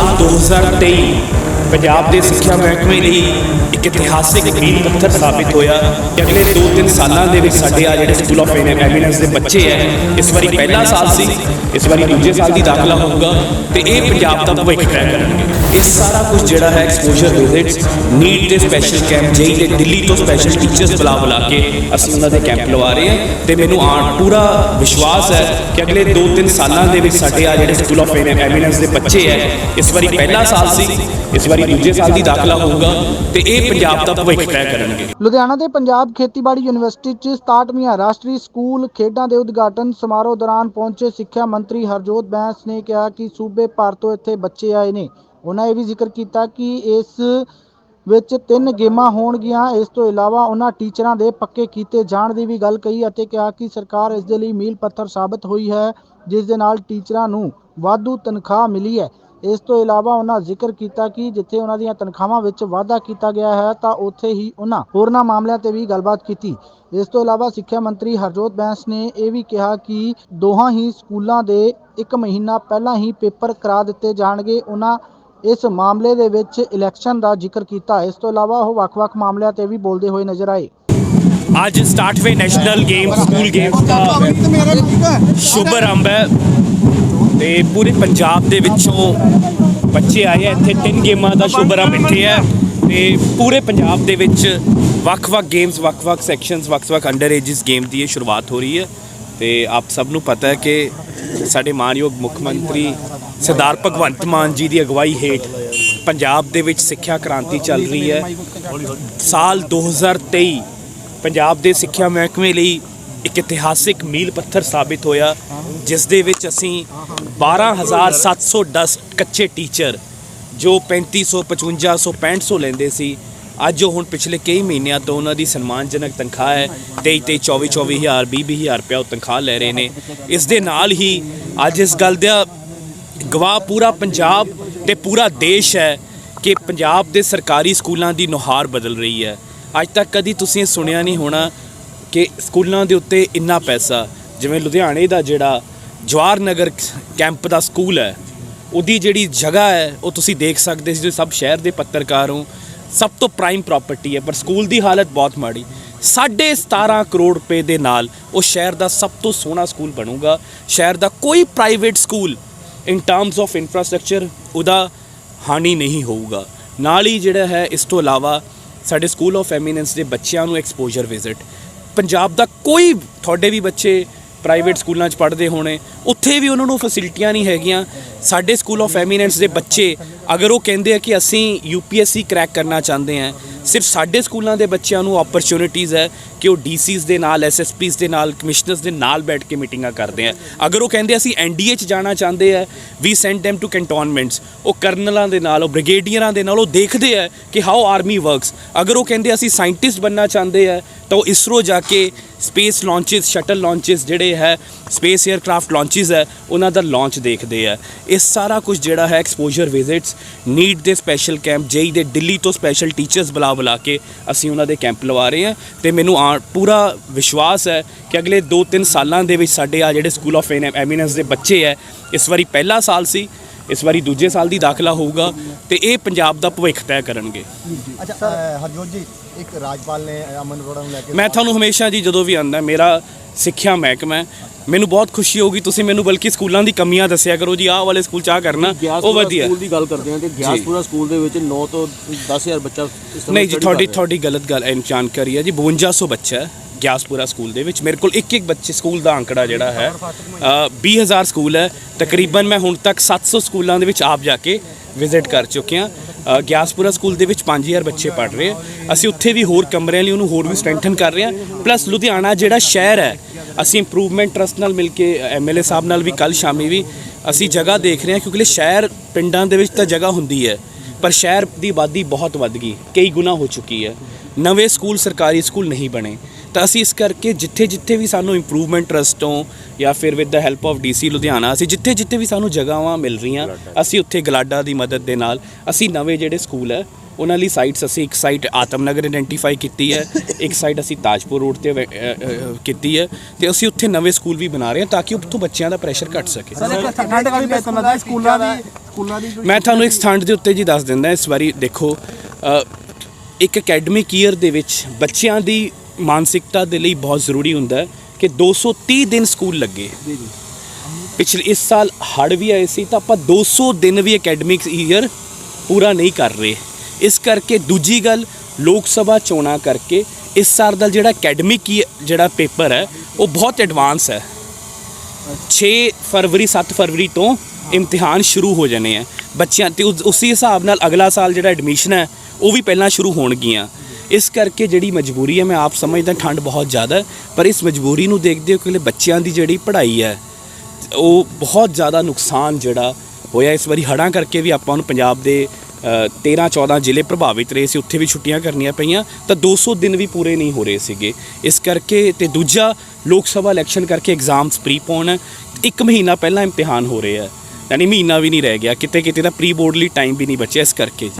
ਸਾਲ 2023 ਪੰਜਾਬ ਦੇ ਸਿੱਖਿਆ ਮਹਿਕਮੇ ਲਈ ਇੱਕ ਇਤਿਹਾਸਿਕ ਮੀਲ ਪੱਥਰ ਸਾਬਿਤ ਹੋਇਆ ਕਿ ਅਗਲੇ 2-3 ਸਾਲਾਂ ਦੇ ਵਿੱਚ ਸਾਡੇ ਆ ਜਿਹੜੇ ਸਕੂਲ ਆਫ ਐਮੀਨੈਂਸ ਦੇ ਬੱਚੇ ਹੈ ਇਸ ਵਾਰੀ ਪਹਿਲਾ ਸਾਲ ਸੀ ਇਸ ਵਾਰੀ ਦੂਜੇ ਸਾਲ ਦੀ ਦਾਖਲਾ ਹੋਊਗਾ ਤੇ ਇਹ ਪੰਜਾਬ ਦਾ ਭਵਿੱਖ ਤੈਅ ਕਰਨਗੇ ਇਹ ਸਾਰਾ ਕੁਝ ਜਿਹੜਾ ਹੈ ਐਕਸਪੋਜ਼ਰ ਵਿਜ਼ਿਟਸ ਨੀਟ ਦੇ ਸਪੈਸ਼ਲ ਕੈਂਪ ਜੇਈ ਦੇ ਦਿੱਲੀ ਤੋਂ ਸਪੈਸ਼ਲ ਟੀਚਰਸ ਬੁਲਾ ਬੁਲਾ ਕੇ ਅਸੀਂ ਉਹਨਾਂ ਦੇ ਕੈਂਪ ਲਵਾ ਰਹੇ ਹਾਂ ਤੇ ਮੈਨੂੰ ਆਣ ਪੂਰਾ ਵਿਸ਼ਵਾਸ ਹੈ ਕਿ ਅਗਲੇ 2-3 ਸਾਲਾਂ ਦੇ ਵਿੱਚ ਸਾਡੇ ਆ ਜਿਹੜੇ ਸਕੂਲ ਆਫ ਐਮੀਨੈਂਸ ਦੇ ਬੱਚੇ ਹੈ, ਇਸ ਵਾਰੀ ਪਹਿਲਾ ਸਾਲ ਸੀ, ਇਸ ਵਾਰੀ ਦੂਜੇ ਸਾਲ ਦੀ ਦਾਖਲਾ ਹੋਊਗਾ ਤੇ ਇਹ ਪੰਜਾਬ ਦਾ ਭਵਿੱਖ ਤੈਅ ਕਰਨਗੇ। ਲੁਧਿਆਣਾ ਦੇ ਪੰਜਾਬ ਖੇਤੀਬਾੜੀ ਯੂਨੀਵਰਸਿਟੀ 'ਚ 67ਵੀਂ ਰਾਸ਼ਟਰੀ ਸਕੂਲ ਖੇਡਾਂ ਦੇ ਉਦਘਾਟਨ ਸਮਾਰੋਹ ਦੌਰਾਨ ਪਹੁੰਚੇ ਸਿੱਖਿਆ ਮੰਤਰੀ ਹਰਜੋਤ ਬੈਂਸ ਨੇ ਕਿਹਾ ਕਿ ਸੂਬੇ ਭਰ ਤੋਂ ਇੱਥੇ ਬੱਚੇ ਆਏ ਨੇ। ਉਹਨਾਂ ਇਹ ਵੀ ਜ਼ਿਕਰ ਕੀਤਾ ਕਿ ਇਸ ਵਿੱਚ ਤਿੰਨ ਗੇਮਾਂ ਹੋਣਗੀਆਂ। ਇਸ ਤੋਂ ਇਲਾਵਾ ਉਹਨਾਂ ਟੀਚਰਾਂ ਦੇ ਪੱਕੇ ਕੀਤੇ ਜਾਣ ਦੀ ਵੀ ਗੱਲ ਕਹੀ ਅਤੇ ਕਿਹਾ ਕਿ ਸਰਕਾਰ ਇਸ ਦੇ ਲਈ ਮੀਲ ਪੱਥਰ ਸਾਬਤ ਹੋਈ ਹੈ, ਜਿਸ ਦੇ ਨਾਲ ਟੀਚਰਾਂ ਨੂੰ ਵਾਧੂ ਤਨਖਾਹ ਮਿਲੀ ਹੈ। ਇਸ ਤੋਂ ਇਲਾਵਾ ਉਹਨਾਂ ਜ਼ਿਕਰ ਕੀਤਾ ਕਿ ਜਿੱਥੇ ਉਹਨਾਂ ਦੀਆਂ ਤਨਖਾਹਾਂ ਵਿੱਚ ਵਾਧਾ ਕੀਤਾ ਗਿਆ ਹੈ, ਤਾਂ ਉੱਥੇ ਹੀ ਉਹਨਾਂ ਹੋਰਨਾਂ ਮਾਮਲਿਆਂ ਤੇ ਵੀ ਗੱਲਬਾਤ ਕੀਤੀ। ਇਸ ਤੋਂ ਇਲਾਵਾ ਸਿੱਖਿਆ ਮੰਤਰੀ ਹਰਜੋਤ ਬੈਂਸ ਨੇ ਇਹ ਵੀ ਕਿਹਾ ਕਿ ਦੋਹਾਂ ਹੀ ਸਕੂਲਾਂ ਦੇ ਇੱਕ ਮਹੀਨਾ ਪਹਿਲਾਂ ਹੀ ਪੇਪਰ ਕਰਾ ਦਿੱਤੇ ਜਾਣਗੇ। ਉਹਨਾਂ ਇਸ ਮਾਮਲੇ ਦੇ ਵਿੱਚ ਇਲੈਕਸ਼ਨ ਦਾ ਜ਼ਿਕਰ ਕੀਤਾ। ਇਸ ਤੋਂ ਇਲਾਵਾ ਉਹ ਵੱਖ-ਵੱਖ ਮਾਮਲਿਆਂ ਤੇ ਵੀ ਬੋਲਦੇ ਹੋਏ ਨਜ਼ਰ ਆਏ। ਅੱਜ 67ਵੇਂ ਨੈਸ਼ਨਲ ਗੇਮ ਸਕੂਲ ਗੇਮਸ ਦਾ ਸ਼ੁਭ ਆਰੰਭ ਹੈ। ਤੇ ਪੂਰੇ ਪੰਜਾਬ ਦੇ ਵਿੱਚੋਂ ਬੱਚੇ ਆਏ ਆ। ਇੱਥੇ ਤਿੰਨ ਗੇਮਾਂ ਦਾ ਸ਼ੁਭ ਆਰੰਭ ਇੱਥੇ ਹੈ। ਤੇ ਪੂਰੇ ਪੰਜਾਬ ਦੇ ਵਿੱਚ ਵੱਖ-ਵੱਖ ਗੇਮਸ ਵੱਖ-ਵੱਖ ਸੈਕਸ਼ਨਸ ਵੱਖ-ਵੱਖ ਅੰਡਰ ਏਜਸ ਗੇਮ ਦੀ ਇਹ ਸ਼ੁਰੂਆਤ ਹੋ ਰਹੀ ਹੈ। ਤੇ ਆਪ ਸਭ ਨੂੰ ਪਤਾ ਹੈ ਕਿ ਸਾਡੇ ਮਾਨਯੋਗ ਮੁੱਖ ਮੰਤਰੀ ਸਰਦਾਰ ਭਗਵੰਤ ਮਾਨ ਜੀ ਦੀ ਅਗਵਾਈ ਹੇਠ ਪੰਜਾਬ ਦੇ ਵਿੱਚ ਸਿੱਖਿਆ ਕ੍ਰਾਂਤੀ ਚੱਲ ਰਹੀ ਹੈ। ਸਾਲ 2023 ਪੰਜਾਬ ਦੇ ਸਿੱਖਿਆ ਮਹਿਕਮੇ ਲਈ ਇੱਕ ਇਤਿਹਾਸਿਕ ਮੀਲ ਪੱਥਰ ਸਾਬਿਤ ਹੋਇਆ, ਜਿਸ ਦੇ ਵਿੱਚ ਅਸੀਂ 12710 ਕੱਚੇ ਟੀਚਰ ਜੋ 3500 5500 6500 ਲੈਂਦੇ ਸੀ, ਅੱਜ ਉਹ ਹੁਣ ਪਿਛਲੇ ਕਈ ਮਹੀਨਿਆਂ ਤੋਂ ਉਹਨਾਂ ਦੀ ਸਨਮਾਨਜਨਕ ਤਨਖਾਹ ਹੈ। 23 23 24 24000 20000 ਰੁਪਏ ਉਹ ਤਨਖਾਹ ਲੈ ਰਹੇ ਨੇ। ਇਸ ਦੇ ਨਾਲ ਹੀ ਅੱਜ ਇਸ ਗੱਲ ਦਾ ਗਵਾਹ ਪੂਰਾ ਪੰਜਾਬ ਤੇ ਪੂਰਾ ਦੇਸ਼ ਹੈ ਕਿ ਪੰਜਾਬ ਦੇ ਸਰਕਾਰੀ ਸਕੂਲਾਂ ਦੀ ਨੁਹਾਰ ਬਦਲ ਰਹੀ ਹੈ। ਅੱਜ ਤੱਕ ਕਦੀ ਤੁਸੀਂ ਇਹ ਸੁਣਿਆ ਨਹੀਂ ਹੋਣਾ ਕਿ ਸਕੂਲਾਂ ਦੇ ਉੱਤੇ ਇੰਨਾ ਪੈਸਾ, ਜਿਵੇਂ ਲੁਧਿਆਣੇ ਦਾ ਜਿਹੜਾ ਜਵਾਹਰ ਨਗਰ ਕੈਂਪ ਦਾ ਸਕੂਲ ਹੈ, ਉਹਦੀ ਜਿਹੜੀ ਜਗ੍ਹਾ ਹੈ, ਉਹ ਤੁਸੀਂ ਦੇਖ ਸਕਦੇ ਸੀ, ਜੋ ਸਭ ਸ਼ਹਿਰ ਦੇ ਪੱਤਰਕਾਰ ਹੋ ਸਭ ਤੋਂ ਪ੍ਰਾਈਮ ਪ੍ਰਾਪਰਟੀ ਹੈ, ਪਰ ਸਕੂਲ ਦੀ ਹਾਲਤ ਬਹੁਤ ਮਾੜੀ। ਸਾਢੇ 17 ਕਰੋੜ ਰੁਪਏ ਦੇ ਨਾਲ ਉਹ ਸ਼ਹਿਰ ਦਾ ਸਭ ਤੋਂ ਸੋਹਣਾ ਸਕੂਲ ਬਣੂਗਾ, ਸ਼ਹਿਰ ਦਾ ਕੋਈ private school in terms of infrastructure ਉਹਦਾ ਹਾਨੀ ਨਹੀਂ ਹੋਊਗਾ। ਨਾਲ ਹੀ ਜਿਹੜਾ ਹੈ, ਇਸ ਤੋਂ ਇਲਾਵਾ ਸਾਡੇ ਸਕੂਲ ਆਫ ਐਮੀਨੈਂਸ ਦੇ ਬੱਚਿਆਂ ਨੂੰ ਐਕਸਪੋਜ਼ਰ ਵਿਜ਼ਿਟ ਪੰਜਾਬ ਦਾ ਕੋਈ, ਤੁਹਾਡੇ ਵੀ ਬੱਚੇ ਪ੍ਰਾਈਵੇਟ ਸਕੂਲਾਂ 'ਚ ਪੜ੍ਹਦੇ ਹੋਣੇ ਉੱਥੇ ਵੀ ਉਹਨਾਂ ਨੂੰ ਫੈਸਿਲਿਟੀਆਂ ਨਹੀਂ ਹੈਗੀਆਂ। ਸਾਡੇ ਸਕੂਲ ਆਫ ਐਮੀਨੈਂਸ ਦੇ ਬੱਚੇ, ਅਗਰ ਉਹ ਕਹਿੰਦੇ ਆ ਕਿ ਅਸੀਂ ਯੂਪੀਐਸਸੀ ਕ੍ਰੈਕ ਕਰਨਾ ਚਾਹੁੰਦੇ ਆ, ਸਿਰਫ ਸਾਡੇ ਸਕੂਲਾਂ ਦੇ ਬੱਚਿਆਂ ਨੂੰ ਓਪਰਚ्युनिटीज ਹੈ ਕਿ ਉਹ ਡੀਸੀਜ਼ ਦੇ ਨਾਲ ਐਸਐਸਪੀਜ਼ ਦੇ ਨਾਲ ਕਮਿਸ਼ਨਰਸ ਦੇ ਨਾਲ ਬੈਠ ਕੇ ਮੀਟਿੰਗਾਂ ਕਰਦੇ ਆ। ਅਗਰ ਉਹ ਕਹਿੰਦੇ ਅਸੀਂ ਐਨਡੀਏ ਚ ਜਾਣਾ ਚਾਹੁੰਦੇ ਆ ਵੀ ਸੈਂਟ them ਟੂ ਕੰਟੋਨਮੈਂਟਸ ਉਹ ਕਰਨਲਾਂ ਦੇ ਨਾਲ, ਉਹ ਬ੍ਰਿਗੇਡੀਅਰਾਂ ਦੇ ਨਾਲ ਉਹ ਦੇਖਦੇ ਆ ਕਿ ਹਾਊ ਆਰਮੀ ਵਰਕਸ ਅਗਰ ਉਹ ਕਹਿੰਦੇ ਅਸੀਂ ਸਾਇੰਟਿਸਟ ਬੰਨਣਾ ਚਾਹੁੰਦੇ ਆ, ਤਾਂ ਉਹ ਇਸਰੋ ਜਾ ਕੇ ਸਪੇਸ ਲਾਂਚਸ ਸ਼ਟਲ ਲਾਂਚਸ ਜਿਹੜੇ ਹੈ ਸਪੇਸ 에ਅਰਕ੍ਰਾਫਟ ਲਾਂਚ ਲਾਂਚਸ ਹੈ ਉਹਨਾਂ ਦਾ ਲਾਂਚ ਦੇਖਦੇ ਆ। ਇਹ ਸਾਰਾ ਕੁਝ ਜਿਹੜਾ ਹੈ ਐਕਸਪੋਜ਼ਰ ਵਿਜ਼ਿਟਸ ਨੀਟ ਦੇ ਸਪੈਸ਼ਲ ਕੈਂਪ ਜੇਈ ਦੇ ਦਿੱਲੀ ਤੋਂ ਸਪੈਸ਼ਲ ਟੀਚਰਸ ਬੁਲਾ ਬੁਲਾ ਕੇ ਅਸੀਂ ਉਹਨਾਂ ਦੇ ਕੈਂਪ ਲਵਾ ਰਹੇ ਹਾਂ ਤੇ ਮੈਨੂੰ ਆ ਪੂਰਾ ਵਿਸ਼ਵਾਸ ਹੈ ਕਿ ਅਗਲੇ 2-3 ਸਾਲਾਂ ਦੇ ਵਿੱਚ ਸਾਡੇ ਆ ਜਿਹੜੇ ਸਕੂਲ ਆਫ ਐਮੀਨੈਂਸ ਦੇ ਬੱਚੇ ਹੈ ਇਸ ਵਾਰੀ ਪਹਿਲਾ ਸਾਲ ਸੀ ਇਸ ਵਾਰੀ ਦੂਜੇ ਸਾਲ ਦੀ ਦਾਖਲਾ ਹੋਊਗਾ ਤੇ ਇਹ ਪੰਜਾਬ ਦਾ ਭਵਿੱਖ ਤੈਅ ਕਰਨਗੇ। ਅੱਛਾ ਅ, ਹਰਜੋਤ ਜੀ ਇੱਕ ਰਾਜਪਾਲ ਨੇ ਅਮਨ ਅਰੋੜਾ ਨੂੰ ਲੈ ਕੇ ਮੈਂ ਤੁਹਾਨੂੰ ਹਮੇਸ਼ਾ ਜੀ ਜਦੋਂ ਵੀ ਆਉਂਦਾ ਮੇਰਾ ਸਿੱਖਿਆ ਮਹਿਕਮਾ ਮੈਨੂੰ ਬਹੁਤ ਖੁਸ਼ੀ ਹੋਊਗੀ ਤੁਸੀਂ ਮੈਨੂੰ ਬਲਕਿ ਸਕੂਲਾਂ ਦੀ ਕਮੀਆਂ ਦੱਸਿਆ ਕਰੋ ਜੀ ਆਹ ਵਾਲੇ ਸਕੂਲ ਚ ਆਹ ਕਰਨਾ ਉਹ ਵਧੀਆ। ਸਕੂਲ ਦੀ ਗੱਲ ਕਰਦੇ ਹਾਂ ਤੇ ਗਿਆਸਪੁਰਾ ਸਕੂਲ ਦੇ ਵਿੱਚ 9 ਤੋਂ 10000 ਬੱਚਾ ਨਹੀਂ ਜੀ ਤੁਹਾਡੀ ਕਰ। ਤੁਹਾਡੀ ਗਲਤ ਗੱਲ ਐ ਜਾਣਕਾਰੀ ਹੈ ਜੀ 5200 ਬੱਚਾ ਹੈ ਗਿਆਸਪੁਰਾ ਸਕੂਲ ਦੇ ਵਿੱਚ। ਮੇਰੇ ਕੋਲ ਇੱਕ ਇੱਕ ਬੱਚੇ ਸਕੂਲ ਦਾ ਅੰਕੜਾ ਜਿਹੜਾ ਹੈ ਅ, 20000 ਸਕੂਲ ਹੈ। ਤਕਰੀਬਨ ਮੈਂ ਹੁਣ ਤੱਕ 700 ਸਕੂਲਾਂ ਦੇ ਵਿੱਚ ਆਪ ਜਾ ਕੇ ਵਿਜ਼ਿਟ ਕਰ ਚੁੱਕੇ ਹਾਂ। ਗਿਆਸਪੁਰਾ ਸਕੂਲ ਦੇ ਵਿੱਚ 5000 ਬੱਚੇ ਪੜ੍ਹ ਰਹੇ ਆ। ਅਸੀਂ ਉੱਥੇ ਵੀ ਹੋਰ ਕਮਰਿਆਂ ਲਈ ਉਹਨੂੰ ਹੋਰ ਵੀ ਸਟਰੈਂਥਨ ਕਰ ਰਹੇ ਹਾਂ। ਪਲੱਸ ਲੁਧਿਆਣਾ ਜਿਹੜਾ ਸ਼ਹਿਰ ਹੈ, ਅਸੀਂ ਇੰਪਰੂਵਮੈਂਟ ਟਰਸਟ ਨਾਲ ਮਿਲ ਕੇ ਐਮਐਲਏ ਸਾਹਿਬ ਨਾਲ ਵੀ ਕੱਲ ਸ਼ਾਮੀ ਵੀ ਅਸੀਂ ਜਗ੍ਹਾ ਦੇਖ ਰਹੇ ਹਾਂ, ਕਿਉਂਕਿ ਸ਼ਹਿਰ ਪਿੰਡਾਂ ਦੇ ਵਿੱਚ ਤਾਂ ਜਗ੍ਹਾ ਹੁੰਦੀ ਹੈ, ਪਰ ਸ਼ਹਿਰ ਦੀ ਆਬਾਦੀ ਬਹੁਤ ਵੱਧ ਗਈ, ਕਈ ਗੁਣਾ ਹੋ ਚੁੱਕੀ ਹੈ। ਨਵੇਂ ਸਕੂਲ ਸਰਕਾਰੀ ਸਕੂਲ ਨਹੀਂ ਬਣੇ। ਤਾਂ ਅਸੀਂ ਇਸ ਕਰਕੇ ਜਿੱਥੇ ਜਿੱਥੇ ਵੀ ਸਾਨੂੰ ਇੰਪਰੂਵਮੈਂਟ ਟਰਸਟ ਤੋਂ ਜਾਂ ਫਿਰ with the help of DC Ludhiana ਅਸੀਂ ਜਿੱਥੇ ਜਿੱਥੇ ਵੀ ਸਾਨੂੰ ਜਗ੍ਹਾਵਾਂ ਮਿਲ ਰਹੀਆਂ ਅਸੀਂ ਉੱਥੇ ਗਲਾਡਾ ਦੀ ਮਦਦ ਦੇ ਨਾਲ ਅਸੀਂ ਨਵੇਂ ਜਿਹੜੇ ਸਕੂਲ ਹੈ ਉਹਨਾਂ ਲਈ ਸਾਈਟਸ ਅਸੀਂ ਇੱਕ ਸਾਈਟ ਆਤਮਨਗਰ ਆਇਡੈਂਟੀਫਾਈ ਕੀਤੀ ਹੈ ਇੱਕ ਸਾਈਟ ਅਸੀਂ ਤਾਜਪੁਰ ਰੋਡ ਤੇ ਕੀਤੀ ਹੈ ਤੇ ਅਸੀਂ ਉੱਥੇ ਨਵੇਂ ਸਕੂਲ ਵੀ ਬਣਾ ਰਹੇ ਹਾਂ ਤਾਂ ਕਿ ਉੱਥੋਂ ਬੱਚਿਆਂ ਦਾ ਪ੍ਰੈਸ਼ਰ ਘਟ ਸਕੇ। ਮੈਂ ਤੁਹਾਨੂੰ ਇੱਕ ਸਟੈਂਡ ਦੇ ਉੱਤੇ ਜੀ ਦੱਸ ਦਿੰਦਾ ਇਸ ਵਾਰੀ ਦੇਖੋ ਇੱਕ ਅਕੈਡਮਿਕ ਈਅਰ ਦੇ ਵਿੱਚ ਬੱਚਿਆਂ ਦੀ ਮਾਨਸਿਕਤਾ ਦੇ ਲਈ ਬਹੁਤ ਜ਼ਰੂਰੀ ਹੁੰਦਾ ਹੈ ਕਿ 230 ਦਿਨ ਸਕੂਲ ਲੱਗੇ। ਜੀ ਜੀ ਪਿਛਲੇ ਇਸ ਸਾਲ ਹੜ ਵੀ ਆਏ ਸੀ ਤਾਂ ਆਪਾਂ 200 ਦਿਨ ਵੀ ਅਕੈਡਮਿਕ ਈਅਰ ਪੂਰਾ ਨਹੀਂ ਕਰ ਰਹੇ। ਇਸ ਕਰਕੇ ਦੂਜੀ ਗੱਲ, ਲੋਕ ਸਭਾ ਚੋਣਾਂ ਕਰਕੇ ਇਸ ਸਾਲ ਦਾ ਜਿਹੜਾ ਅਕੈਡਮਿਕ ਜਿਹੜਾ ਪੇਪਰ ਹੈ, ਉਹ ਬਹੁਤ ਐਡਵਾਂਸ ਹੈ। 6 ਫਰਵਰੀ 7 ਫਰਵਰੀ ਤੋਂ ਇਮਤਿਹਾਨ ਸ਼ੁਰੂ ਹੋ ਜਾਣੇ ਆ। ਬੱਚਿਆਂ ਤੇ ਉਸ- ਉਸੇ ਹਿਸਾਬ ਨਾਲ ਅਗਲਾ ਸਾਲ ਜਿਹੜਾ ਐਡਮਿਸ਼ਨ ਹੈ, ਉਹ ਵੀ ਪਹਿਲਾਂ ਸ਼ੁਰੂ ਹੋਣਗੀਆਂ। ਇਸ ਕਰਕੇ ਜਿਹੜੀ ਮਜਬੂਰੀ ਹੈ, ਮੈਂ ਆਪ ਸਮਝਦਾ ਠੰਡ ਬਹੁਤ ਜ਼ਿਆਦਾ ਪਰ ਇਸ ਮਜਬੂਰੀ ਨੂੰ ਦੇਖਦੇ ਹੋ ਕਿ ਬੱਚਿਆਂ ਦੀ ਜਿਹੜੀ ਪੜ੍ਹਾਈ ਹੈ, ਉਹ ਬਹੁਤ ਜ਼ਿਆਦਾ ਨੁਕਸਾਨ ਜਿਹੜਾ ਹੋਇਆ। ਇਸ ਵਾਰੀ ਹੜ੍ਹਾਂ ਕਰਕੇ ਵੀ ਆਪਾਂ ਨੂੰ ਪੰਜਾਬ ਦੇ 13 14 ਜ਼ਿਲ੍ਹੇ ਪ੍ਰਭਾਵਿਤ ਰਹੇ ਸੀ, ਉੱਥੇ ਵੀ ਛੁੱਟੀਆਂ ਕਰਨੀਆਂ ਪਈਆਂ, ਤਾਂ 200 ਦਿਨ ਵੀ ਪੂਰੇ ਨਹੀਂ ਹੋ ਰਹੇ ਸੀਗੇ। ਇਸ ਕਰਕੇ ਤੇ ਦੂਜਾ ਲੋਕ ਸਭਾ ਇਲੈਕਸ਼ਨ ਕਰਕੇ ਐਗਜ਼ਾਮਸ ਪ੍ਰੀਪੋਨ ਹੈ ਇੱਕ ਮਹੀਨਾ ਪਹਿਲਾਂ ਇਮਤਿਹਾਨ ਹੋ ਰਹੇ ਆ ਯਾਨੀ ਮਹੀਨਾ ਵੀ ਨਹੀਂ ਰਹਿ ਗਿਆ ਕਿਤੇ ਕਿਤੇ ਤਾਂ ਪ੍ਰੀ ਬੋਰਡਲੀ ਟਾਈਮ ਵੀ ਨਹੀਂ ਬਚਿਆ ਇਸ ਕਰਕੇ।